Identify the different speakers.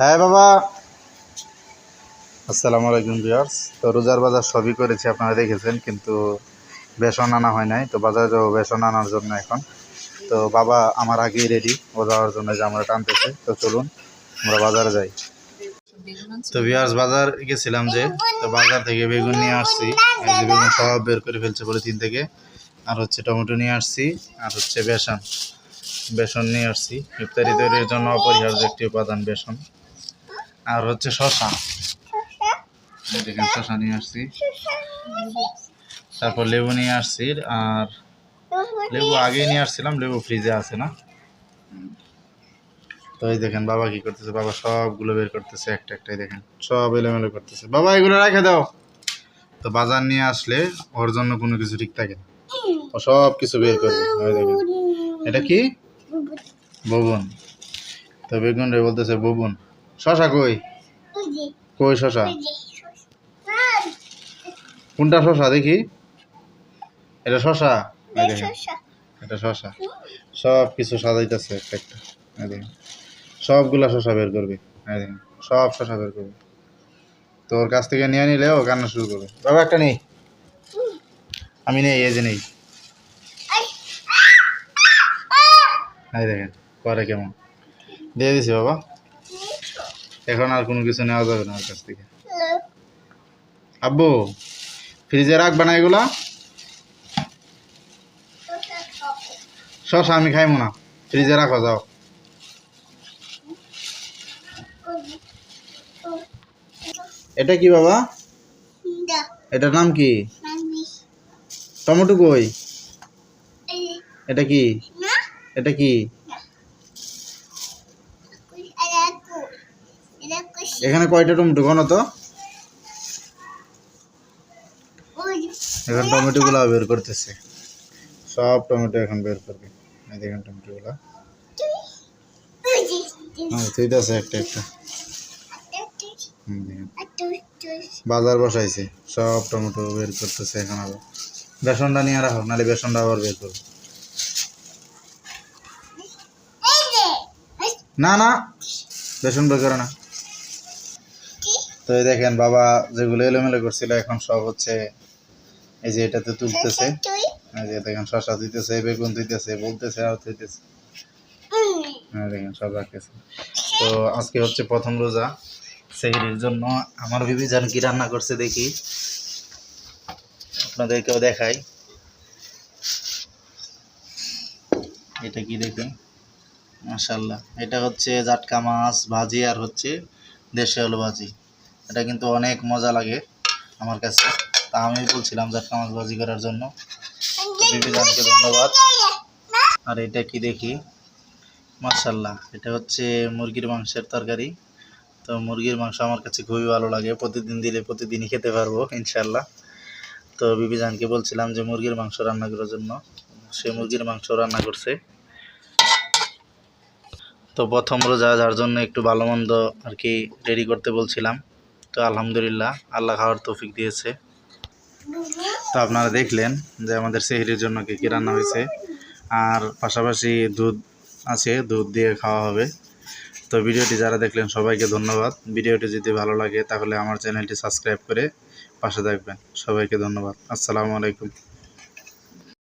Speaker 1: হ্যাঁ বাবা। আসসালামু আলাইকুম ভিউয়ার্স তো রোজার বাজার সবই করেছি, আপনারা দেখেছেন, কিন্তু বেসন আনা হয় নাই। তো বাজারে যাব বেসন আনার জন্য এখন। তো বাবা আমার আগেই রেডি ও যাওয়ার জন্য যে আমরা টানতেছে। তো চলুন, আমরা বাজারে যাই। তো ভিউয়ার্স বাজার গেছিলাম যে, তো বাজার থেকে বেগুন নিয়ে আসছি। বেগুন সব বের করে ফেলছে পলিথিন থেকে। আর হচ্ছে টমেটো নিয়ে আসছি, আর হচ্ছে বেসন। বেসন নিয়ে আসছি। ইফতারি তৈরির জন্য অপরিহার্য একটি উপাদান বেসন। আর হচ্ছে শশা। দেখেন শশা নিয়ে আসছি। তারপর লেবু নিয়ে আসছি আর লেবু আগেই নিয়ে আসছিলাম লেবু ফ্রিজে আছে না? তো এই দেখেন বাবা কি করতেছে? বাবা সবগুলো বের করতেছে একটা একটাই দেখেন সব এলোমেলো করতেছে। বাবা এগুলো রেখে দাও। তো বাজার নিয়ে আসলে ওর জন্য কোনো কিছু ঠিক থাকে না। ও সব কিছু বের করবে দেখেন। এটা কি? ববুন। তো বেগুন রে বলতেছে ববুন। শশা কই? কই শশা? কোনটা শশা দেখি? এটা শশা? এটা শশা। সব কিছু সাজাইতেছে একটা একটা। সবগুলা শশা বের করবে। সব শশা বের করবে। তোর কাছ থেকে নিয়ে নিলে ও কান্না শুরু করবে। বাবা একটা নেই। আমি নেই এই যে নেই। দেখেন। করে কেমন? দিয়ে দিছি বাবা। এখন আর কোনো কিছু নেওয়া যাবে না ওর কাছ থেকে। আব্বু ফ্রিজে রাখবে না এগুলা। শশা আমি খাইবো না। ফ্রিজে রাখো যাও। এটা কি বাবা? এটার নাম কি? টমেটো কই? এটা কি? এটা কি? এখানে কয়টা টমেটো গণ তো? এখন টমেটো গুলা বের করতেছে। সব টমেটো এখন বের করবে। এই দেখেন টমেটো গুলা হ্যাঁ আছে একটা একটা। বাজার বসাইছে। সব টমেটো বের করতেছে এখন আবার। বেসনটা নিয়ে রাখো নাহলে বেসনটা আবার বের করবে। না না। বেসন বের করে না। তো এই দেখেন বাবা যেগুলো এলোমেলো করছিল এখন সব হচ্ছে এই যে এটাতে তুলতেছে। এই যে দেখেন শশা দিতেছে বেগুন দিতেছে বলতেছে আর দিতেছে। হ্যাঁ দেখেন সব রাখতেছে। তো আজকে হচ্ছে প্রথম রোজা সেহরির জন্য। আমার বিবি জান কি রান্না করছে দেখি। আপনাদেরকেও দেখাই। এটা কি দেখুন? মাশাল্লাহ এটা হচ্ছে জাটকা মাছ ভাজি আর হচ্ছে দেশে আলু ভাজি। এটা কিন্তু অনেক মজা লাগে আমার কাছে। তা আমি বলছিলাম জাটকা মাছ ভাজি করার জন্য। তো বিবি ধন্যবাদ। আর এটা কি দেখি? মাশাল্লাহ এটা হচ্ছে মুরগির মাংসের তরকারি। তো মুরগির মাংস আমার কাছে খুবই ভালো লাগে। প্রতিদিন দিলে প্রতিদিনই খেতে পারব ইনশাল্লাহ তো বিবি জানকে বলছিলাম যে মুরগির মাংস রান্না করার জন্য। সে মুরগির মাংস রান্না করছে। তো প্রথম রোজা যার জন্য একটু ভালো মন্দ আর কি রেডি করতে বলছিলাম। তো আলহামদুলিল্লাহ, আল্লাহ খাওয়ার তৌফিক দিয়েছে। তো আপনারা দেখলেন যে আমাদের সেহরির জন্য কী কী রান্না হয়েছে। আর পাশাপাশি দুধ আছে, দুধ দিয়ে খাওয়া হবে। তো ভিডিওটি যারা দেখলেন, সবাইকে ধন্যবাদ। ভিডিওটি যদি ভালো লাগে, তাহলে আমার চ্যানেলটি সাবস্ক্রাইব করে পাশে থাকবেন। সবাইকে ধন্যবাদ। আসসালামু আলাইকুম।